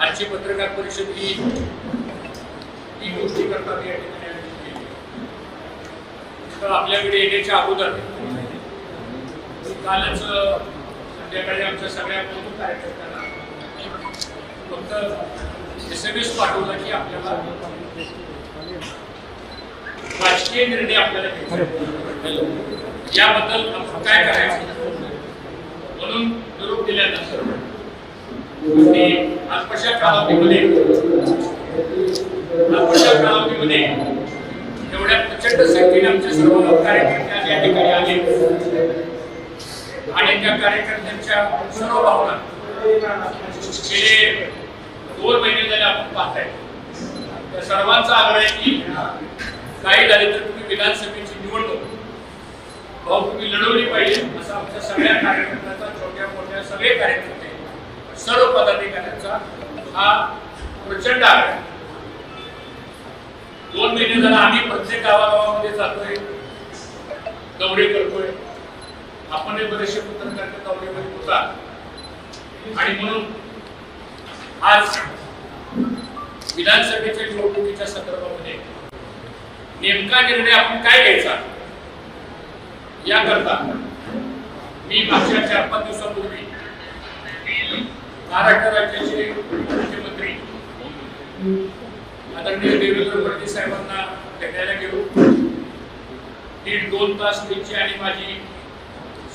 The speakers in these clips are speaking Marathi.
आजची पत्रकार परिषद ही ही गोष्टी करतात या ठिकाणी आयोजित केली. तर आपल्याकडे येण्याच्या अगोदर कालच संध्याकाळी आमच्या सगळ्या प्रमुख कार्यकर्त्यांना फक्त एस एम एस पाठवला की आपल्याला राजकीय निर्णय आपल्याला घ्यायचा याबद्दल आपण काय करायचं? म्हणून निरोप दिल्यानंतर मी अल्पशा कालावधीमध्ये अल्पशा कालावधीमध्ये एवढ्या प्रचंड संख्येने आमचे सर्व कार्यकर्ते आज या ठिकाणी आले. आणि त्या कार्यकर्त्यांच्या सर्व भावना गेले दोन महिने झाले आपण पाहताय. त्या सर्वांचा आग्रह आहे की काही झाले तर तुम्ही विधानसभेची निवडणूक भाऊ तुम्ही लढवली पाहिजे असं आमच्या सगळ्या कार्यकर्त्यांचा छोट्या मोठ्या सगळे कार्यकर्ते सर्व पदाधिकाऱ्यांचा हा प्रचंड आग्रह. आहे. दोन महिने झाला आम्ही प्रत्येक गावागावामध्ये जातोय दौरे करतोय. आपण बरेचसे पत्रकार दौऱ्यामध्ये होता. आणि म्हणून आज विधानसभेच्या निवडणुकीच्या संदर्भामध्ये नेमका निर्णय आपण काय घ्यायचा? याकरता मी मागच्या चार पाच दिवसापूर्वी महाराष्ट्र राज्याचे मुख्यमंत्री आदरणीय देवेंद्र फडणवीस साहेबांना भेटायला गेलो. दीड दोन तास त्यांची आणि माझी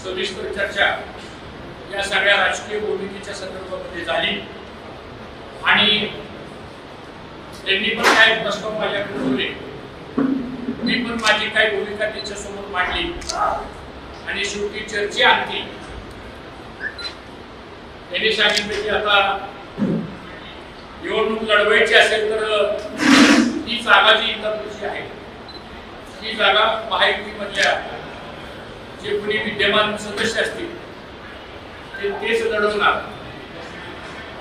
सविस्तर चर्चा या सगळ्या राजकीय भूमिकेच्या संदर्भामध्ये झाली. आणि त्यांनी पण काय प्रस्ताव माझ्याकडे ठेवले. मी पण माझी काही भूमिका त्यांच्यासमोर मांडली. आणि शेवटी चर्चा आणखी त्यांनी सांगितलं की आता निवडणूक लढवायची असेल तर ती जागा जी इंदापूरची आहे ही जागा महायुतीमधल्या जे कोणी विद्यमान सदस्य असतील ते तेच लढवणार.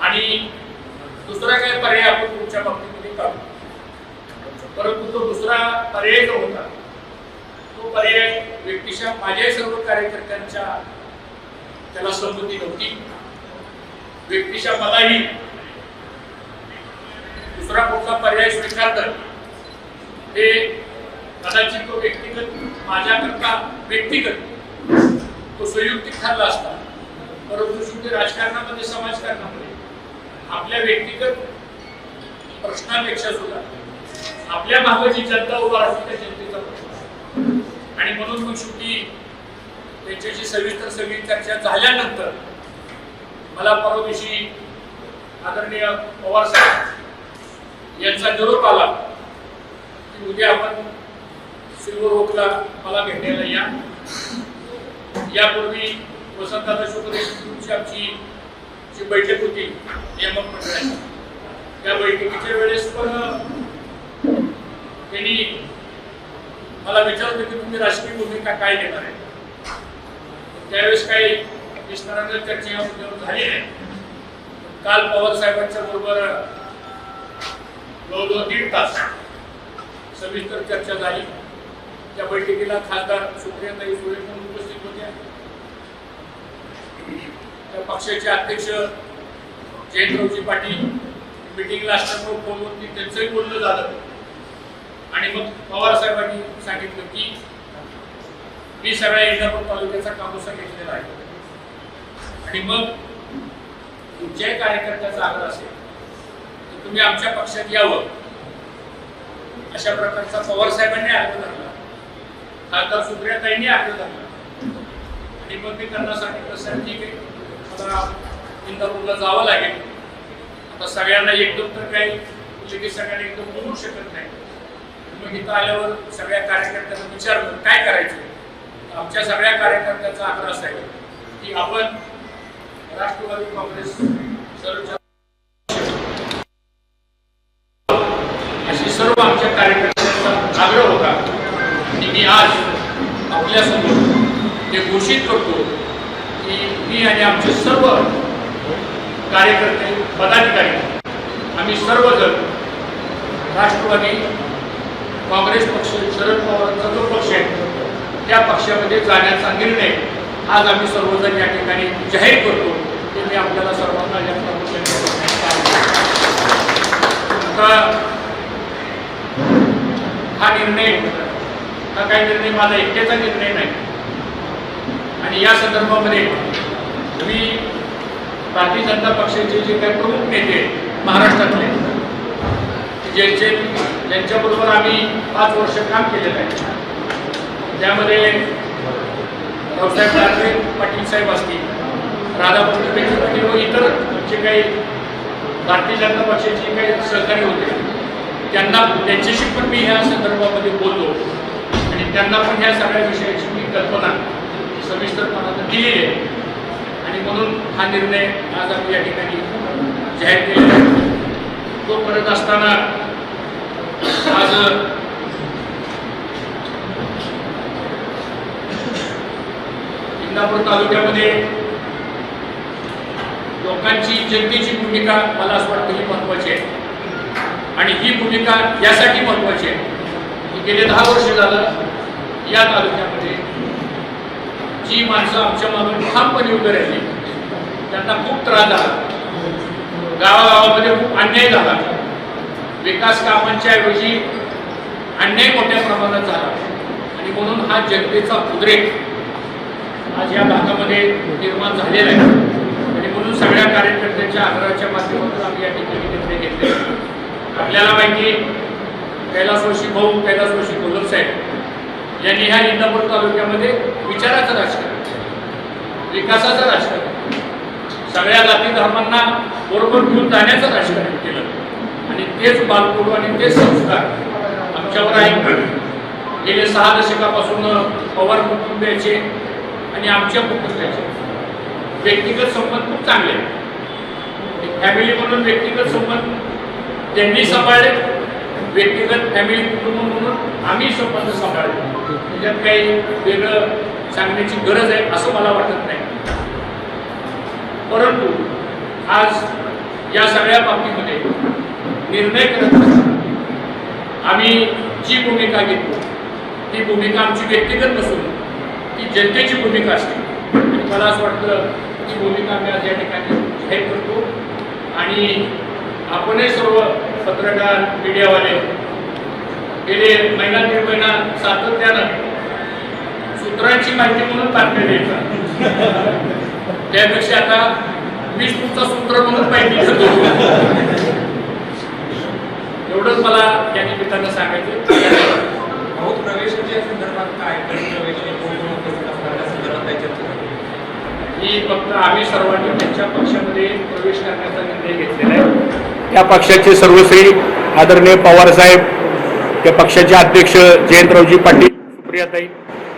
आणि दुसरा काय पर्याय आपण तुमच्या बाबतीमध्ये काढू परंतु तो दुसरा पर्याय जो होता तो पर्याय व्यक्तीच्या माझ्या सर्व कार्यकर्त्यांच्या त्याला संमती नव्हती. व्यक्तीच्या मलाही दुसरा कुठला पर्याय स्वीकारतात हे कदाचित तो व्यक्तिगत माझ्याकरता व्यक्तिगत तो संयुक्तिक ठरला असता. परंतु शेवटी राजकारणामध्ये समाजकारणामध्ये आपल्या व्यक्तिगत प्रश्नापेक्षा सुद्धा आपल्या मागे जी जनता उभा असते त्या जनतेचा प्रश्न आणि म्हणून मग शेवटी त्यांच्याशी सविस्तर सगळी चर्चा झाल्यानंतर मला परवा दिवशी आदरणीय पवार साहेब यांचा निरोप आला की उद्या आपण सिल्वर ओकला मला भेटायला या. यापूर्वी वसंतदादा शुक्र तुमची आमची जी बैठक होती नियामक मंडळाची त्या बैठकीच्या वेळेस पण त्यांनी मला विचारलं की तुम्ही राजकीय भूमिका काय घेणार आहे? त्यावेळेस काही मिस्टरांना चर्चा या मुद्द्यावर झाली आहे. काल पवार साहेबांच्या बरोबर जवळजवळ दीड तास सविस्तर चर्चा झाली. त्या बैठकीला खासदार सुप्रियाताई सुळे म्हणून उपस्थित होत्या त्या पक्षाचे अध्यक्ष जयंतरावजी पाटील मिटिंगला असल्यामुळे फोनवरती त्यांचंही बोलणं झालं. आणि मग पवार साहेबांनी सांगितलं की मी सगळ्या इंदापूर तालुक्याचा कामं आणि मग तुमच्याही कार्यकर्त्याचा आग्रह असेल तर तुम्ही आमच्या पक्षात यावं. अशा प्रकारचा पवार साहेबांनी आग्रह धरला. खासदार सुप्रियाताईंनी आग्रह धरला. आणि मग मी त्यांना सांगितलं सर ठीक आहे. मला इंदापूरला जावं लागेल. आता सगळ्यांना एकदम तर काही लगेच सगळ्यांना एकदम बोलू शकत नाही. मग इथं आल्यावर सगळ्या कार्यकर्त्यांना विचारलं काय करायचं? आमच्या सगळ्या कार्यकर्त्यांचा आग्रह असा की आपण राष्ट्रवादी काँग्रेस अशी सर्व आमच्या कार्यकर्त्यांचा आग्रह होता आणि मी आज आपल्यासमोर हे घोषित करतो की मी आणि आमचे सर्व कार्यकर्ते पदाधिकारी आम्ही सर्वजण राष्ट्रवादी काँग्रेस पक्ष शरद पवारांचा जो पक्ष आहे त्या पक्षामध्ये जाण्याचा निर्णय आज आम्ही सर्वजण या ठिकाणी जाहीर करतो. ते मी आपल्याला सर्वांना या प्रामुख्याने हा निर्णय हा काही निर्णय? माझा एकट्याचा निर्णय नाही. आणि या संदर्भामध्ये मी भारतीय जनता पक्षाचे जे काही प्रमुख नेते महाराष्ट्रातले ज्यांचे ज्यांच्याबरोबर आम्ही पाच वर्ष काम केलेलं आहे. त्यामध्ये रावसाहेब ठाकरे पाटील साहेब असतील राधाकृष्ण पेटे पाटील व इतर जे काही भारतीय जनता पक्षाचे काही सहकारी होते त्यांना त्यांच्याशी पण मी ह्या संदर्भामध्ये बोललो. आणि त्यांना पण ह्या सगळ्या विषयाची मी कल्पना सविस्तरपणानं दिलेली आहे. आणि म्हणून हा निर्णय आज आम्ही या ठिकाणी जाहीर केला. तो करत असताना आज इंदापूर तालुक्यामध्ये लोकांची जनतेची भूमिका मला असं वाटतं ही महत्वाची आहे. आणि ही भूमिका यासाठी महत्वाची आहे. की गेले दहा वर्ष झालं या तालुक्यामध्ये जी माणसं आमच्या मागून ठामपणे उभे राहिली त्यांना खूप त्रास झाला. गावागावामध्ये खूप अन्याय झाला. विकास कामांच्या ऐवजी अन्याय मोठ्या प्रमाणात झाला. आणि म्हणून हा जनतेचा उद्रेक आज या भागामध्ये निर्माण झालेला आहे. सगळ्या कार्यकर्त्यांच्या आग्रहाच्या माध्यमातून आम्ही या ठिकाणी निर्णय घेतले आपल्याला माहिती कैलास वर्षी भाऊ कैलासवासी कोलम साहेब यांनी ह्या इंदापूर तालुक्यामध्ये विचाराचं राजकारण विकासाचं राजकारण सगळ्या जाती धर्मांना बरोबर घेऊन जाण्याचं राजकारण केलं. आणि तेच बालपूर्व आणि तेच संस्कार आमच्यावर आहे गेले सहा दशकापासून पवार कुटुंबियाचे आणि आमच्या कुटुंबियाचे व्यक्तिगत संबंध खूप चांगले आहेत. फॅमिली म्हणून व्यक्तिगत संबंध त्यांनी सांभाळले. व्यक्तिगत फॅमिली कुटुंब म्हणून आम्ही संबंध सांभाळले. त्याच्यात काही वेगळं सांगण्याची गरज आहे असं मला वाटत नाही. परंतु आज या सगळ्या बाबतीमध्ये निर्णय करत असताना आम्ही जी भूमिका घेतो ती भूमिका आमची व्यक्तिगत नसून ती जनतेची भूमिका असते. मला असं वाटतं ही भूमिका आम्ही आज या ठिकाणी जाहीर करतो. आणि आपणही सर्व पत्रकार मीडियावाले गेले महिना दीड महिना सातत्यानं सूत्रांची माहिती म्हणून बातम्या द्यायचा त्यापेक्षा आता वीस तुमचा सूत्र म्हणून माहिती घेतो. एवढंच मला या निमित्तानं सांगायचं भाऊ प्रवेशाच्या संदर्भात काय गट प्रवेश हे कोण कोण उपस्थित असणार त्या संदर्भात काय चर्चा झाली? फक्त आम्ही सर्वांनी त्यांच्या पक्षामध्ये प्रवेश करण्याचा निर्णय घेतलेला आहे. त्या पक्षाचे सर्वश्री आदरणीय पवार साहेब त्या पक्षाचे अध्यक्ष जयंतरावजी पाटील सुप्रियाताई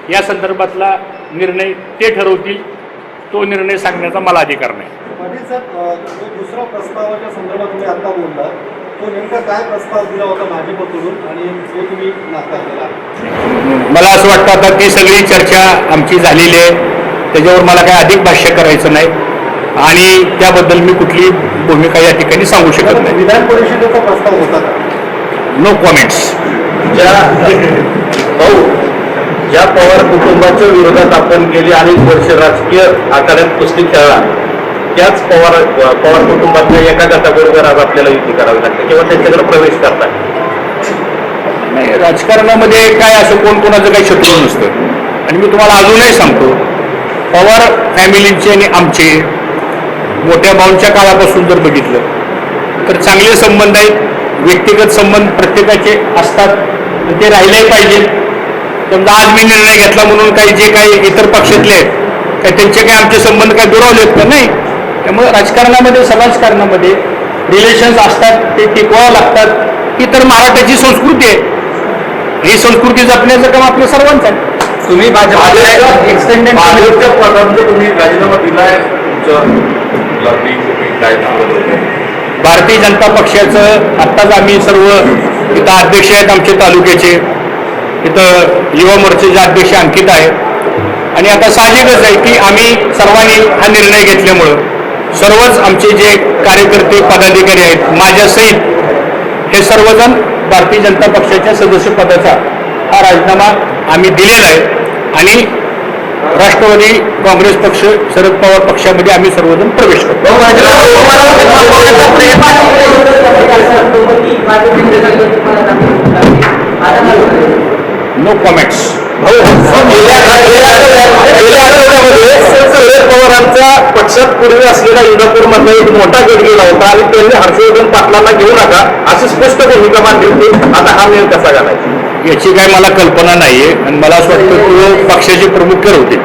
या संदर्भातला निर्णय ते ठरवतील. तो निर्णय सांगण्याचा मला अधिकार नाही. पाटील साहेब अ, जो दुसरा प्रस्तावाच्या संदर्भात तुम्ही आता बोलला तो नेमका काय प्रस्ताव दिला होता भाजपकडून आणि तो तुम्ही नाकारलेला मला असं वाटतं आता ती सगळी चर्चा आमची झालेली आहे. त्याच्यावर मला काय अधिक भाष्य करायचं नाही. आणि त्याबद्दल मी कुठली भूमिका या ठिकाणी सांगू शकत नाही. विधान परिषदेचा प्रस्ताव होता नो कॉमेंट्स ज्या भाऊ ज्या पवार कुटुंबाच्या विरोधात आपण गेली अनेक वर्ष राजकीय आखाड्यात कुस्ती खेळला त्याच पवार पवार कुटुंबातल्या एका गटाबरोबर आज आपल्याला युती करावी लागते किंवा त्यांच्याकडे प्रवेश करता? नाही राजकारणामध्ये काय असं कोण कोणाचं काही शत्रू नसतं. आणि मी तुम्हाला अजूनही सांगतो पवार फॅमिलीचे आणि आमचे मोठ्या भाऊंच्या काळापासून जर बघितलं तर चांगले संबंध आहेत व्यक्तिगत संबंध प्रत्येकाचे असतात ते राहिलेही पाहिजे. समजा आज मी निर्णय घेतला म्हणून काही जे काही इतर पक्षातले आहेत काय त्यांचे काही आमचे संबंध काय दुरावलेत का? नाही. त्यामुळे राजकारणामध्ये समाजकारणामध्ये रिलेशन्स असतात ते टिकवावं लागतात. ही तर महाराष्ट्राची संस्कृती आहे. ही संस्कृती जपण्याचं काम आपल्या सर्वांचं आहे. तुम्ही भाजपच्या पदांचा तुम्ही राजीनामा दिलाय. काय भारतीय जनता पक्षाचं आत्ताच आम्ही सर्व इथं अध्यक्ष आहेत आमचे तालुक्याचे. इथं युवा मोर्चाचे अध्यक्ष अंकित आहेत. आणि आता साहजिकच आहे की आम्ही सर्वांनी हा निर्णय घेतल्यामुळं सर्वच आमचे जे कार्यकर्ते पदाधिकारी आहेत माझ्यासहित हे सर्वजण भारतीय जनता पक्षाच्या सदस्य पदाचा हा राजीनामा आम्ही दिलेला आहे. आणि राष्ट्रवादी काँग्रेस पक्ष शरद पवार पक्षामध्ये आम्ही सर्वजण प्रवेश करतो. नो हो, कॉमेंट्स हो. शरद पवारांचा पक्षात पूर्वी असलेला इंदापूरमधला एक मोठा गट गेला होता आणि त्यांनी हर्षवर्धन पाटलांना घेऊ नका अशी स्पष्ट भूमिका मांडली होती. आता हा निर्णय कसा घालायचा? याची काय मला कल्पना नाही आहे आणि मला असं वाटतं की पक्षाचे प्रमुख ठरवतील.